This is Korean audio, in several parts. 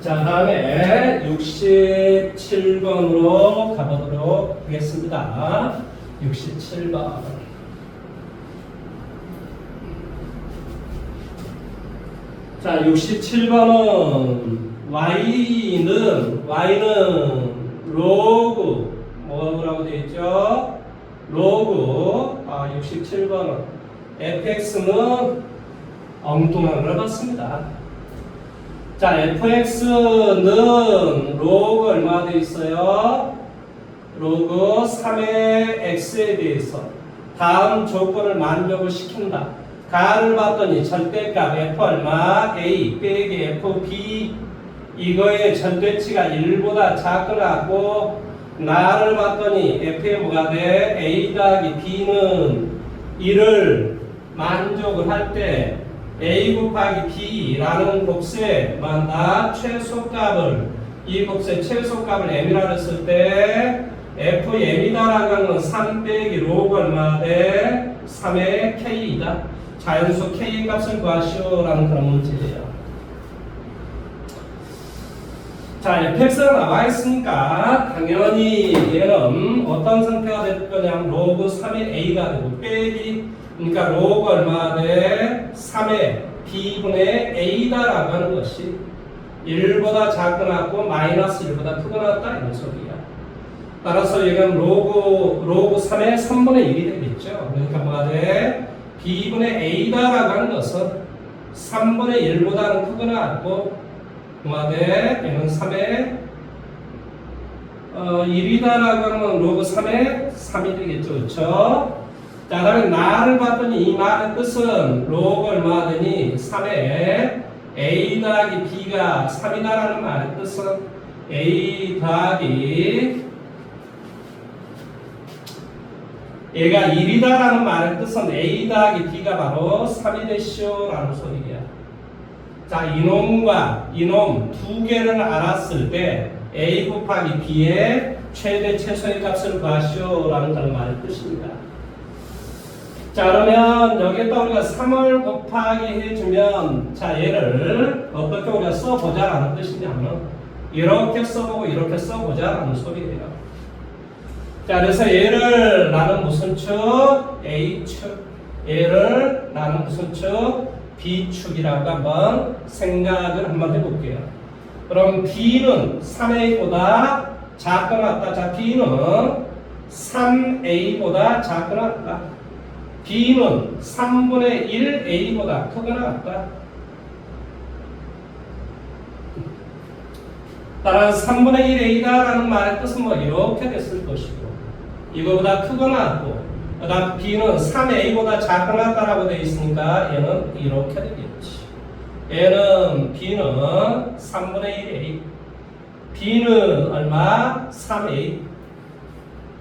자, 다음에 67번으로 가보도록 하겠습니다. 67번. 자, 67번은 y는 y는 로그 뭐라고 되어 있죠? 로그 아, 67번은 fx는 엉뚱한 걸 봤습니다. 자, fx는 로그 얼마 돼 있어요? 로그 3의 x에 대해서 다음 조건을 만족을 시킨다. 가를 봤더니 절대값 f 얼마 a 빼기 f b 이거의 절대치가 1보다 작거나고 나를 봤더니 f의 뭐가 돼? a 더하기 b는 1을 만족을 할때 a 곱하기 b라는 곱셈 만다 최소값을 이 곱셈 최소값을 m이라 했을 때 fm이다라는 건3 빼기 로그 얼마 돼? 3의 k이다. 자연수 k의 값을 구하시오라는 그런 문제예요. 자, fx가 나와 있으니까 당연히 얘는 어떤 상태가 될 거냐 로그 3의 a가 되고 빼기 그러니까 로그 얼마 돼? 3의 b분의 a다라고 하는 것이 1보다 작거나고 마이너스 1보다 크거나 이런 소리야. 따라서 얘는 로그 로그 3의 3분의 1이 되겠죠. 그러니까 뭐가 돼? b분의 a다라고 하는 것은 3분의 1보다는 크거나 같고 뭐가 돼? 얘는 3의 어, 1이다라고 하면 로그 3의 3이 되겠죠. 그렇죠? 자, 그러면 나를 봤더니 이 말의 뜻은 로그 얼마 되니 3의 a 더하기 b가 3이다라는 말의 뜻은 a 더하기 얘가 1이다라는 말의 뜻은 a 더하기 b가 바로 3이 되시오라는 소리야. 자, 이놈과 이놈 두 개를 알았을 때 a 곱하기 b의 최대 최소의 값을 구하시오라는 그런 말의 뜻입니다. 자, 그러면 여기에다 우리가 3을 곱하기 해주면 자, 얘를 어떻게 우리가 써보자라는 뜻이냐면 이렇게 써보고 이렇게 써보자라는 소리예요. 자, 그래서 얘를 나는 무슨 축? A축. 얘를 나는 무슨 축? B축이라고 한번 생각을 한번 해볼게요. 그럼 B는 3A보다 작거나 같다. 자, B는 3A보다 작거나 같다. B는 3분의 1A보다 크거나 같다. 따라서 3분의 1A다라는 말의 뜻은 뭐 이렇게 됐을 것이고 이거보다 크거나 같고 그 다음 B는 3A보다 작거나 같다라고 되어 있으니까 얘는 이렇게 되겠지 얘는 B는 3분의 1A B는 얼마? 3A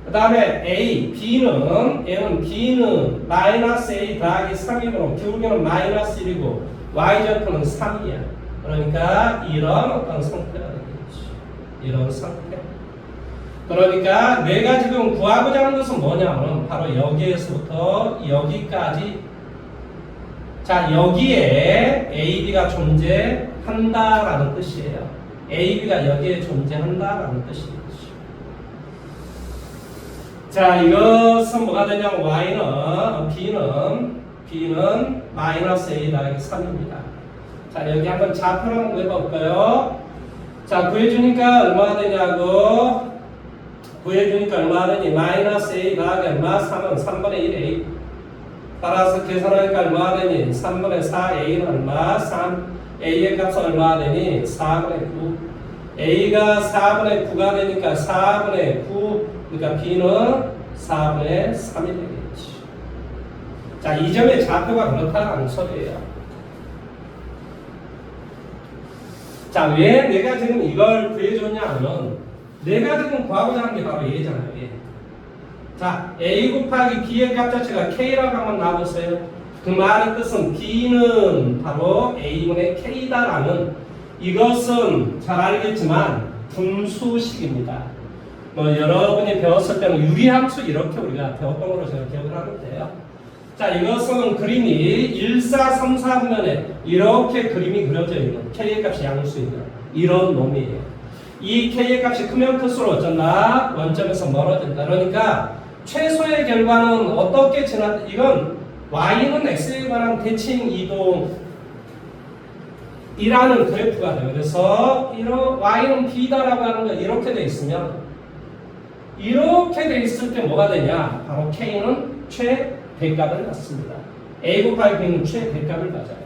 그 다음에 A, B는 얘는 B는 마이너스 A 더하기 3이므로 기울기는 마이너스 1이고 Y절표는 3이야 그러니까 이런 어떤 상태가 되겠지 이런 상태 그러니까 내가 지금 구하고자 하는 것은 뭐냐면 바로 여기에서부터 여기까지 자 여기에 AB가 존재한다라는 뜻이에요. AB가 여기에 존재한다라는 뜻이겠죠. 자 이것은 뭐가 되냐면 Y는 B는 B는 마이너스 A 더하기 3입니다. 자 여기 한번 좌표를 한번 해볼까요? 자 구해주니까 얼마가 되냐고 구해주니까 얼마 되니? 마이너스 A 더하기 얼마? 3은 3분의 1A 따라서 계산하니까 얼마 되니? 3분의 4A는 얼마? 3 A의 값은 얼마 되니? 4분의 9 A가 4분의 9가 되니까 4분의 9 그러니까 B는 4분의 3이 되겠지 자, 이 점의 좌표가 그렇다는 소리예요 자, 왜 내가 지금 이걸 구해줬냐 하면 내가 지금 구하고자 하는 게 바로 얘잖아요. 얘. 자, A 곱하기 B의 값 자체가 K라고 한번 놔보세요. 그 말의 뜻은 B는 바로 A분의 K다라는 이것은 잘 알겠지만 분수식입니다. 뭐 여러분이 배웠을 때는 유리함수 이렇게 우리가 배웠던 걸로 제가 기억을 하는데요. 자, 이것은 그림이 1, 4, 3, 4분면에 이렇게 그림이 그려져 있는 K의 값이 양수입니다. 이런 놈이에요. 이 k의 값이 크면 클수록 어쩐다? 원점에서 멀어진다. 그러니까 최소의 결과는 어떻게 지났다? 이건 y는 x에 관한 대칭 이동 이라는 그래프가 돼요. 그래서 이런 y는 b다라고 하는 건 이렇게 돼 있으면 이렇게 돼 있을 때 뭐가 되냐? 바로 k는 최대값을 갖습니다. a 곱하기 b는 최대값을 가져요.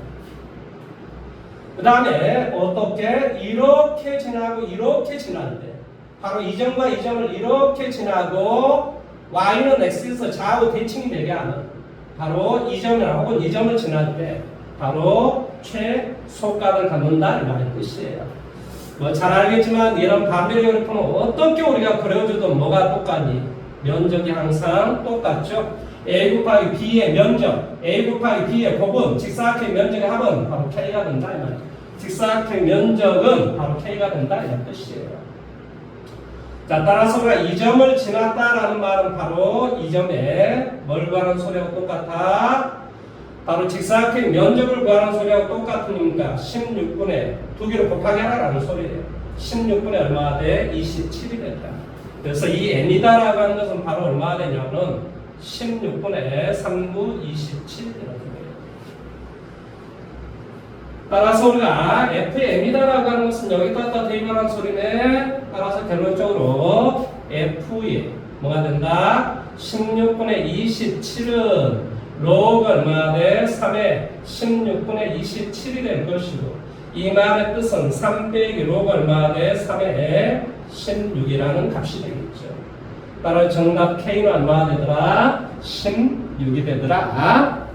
그 다음에 어떻게 이렇게 지나고 이렇게 지나는데 바로 이 점과 이 점을 이렇게 지나고 y는 x에서 좌우 대칭이 되게 하는 바로 이 점이나 혹은 이 점을 지날 때 바로 최소값을 갖는다 이 말의 뜻이에요. 뭐 잘 알겠지만 이런 반비례 그래프는 어떻게 우리가 그려줘도 뭐가 똑같니? 면적이 항상 똑같죠. a 곱하기 b의 면적, a 곱하기 b의 곱은 직사각형 면적의 합은 바로 k가 된다 이 말이에요. 직사각형 면적은 바로 k가 된다 이런 뜻이에요. 자, 따라서 우리가 이 점을 지났다라는 말은 바로 이 점에 뭘 구하는 소리하고 똑같아? 바로 직사각형 면적을 구하는 소리하고 똑같으니까 16분의 두 개를 곱하기 하라는 소리예요. 16분의 얼마가 돼? 27이 된다. 그래서 이 n이다라고 하는 것은 바로 얼마가 되냐면 16분의 3구 27이라는 거예요. 따라서 우리가 FM이다라고 하는 것은 여기다 대입하는 소리네. 따라서 결론적으로 F에 뭐가 된다? 16분의 27은 로그 얼마나 돼? 3에 16분의 27이 될 것이고 이 말의 뜻은 3 빼기 로그 얼마나 돼? 3에 16이라는 값이 되겠죠. 따라 정답 K는 얼마나 되더라? 16이 되더라.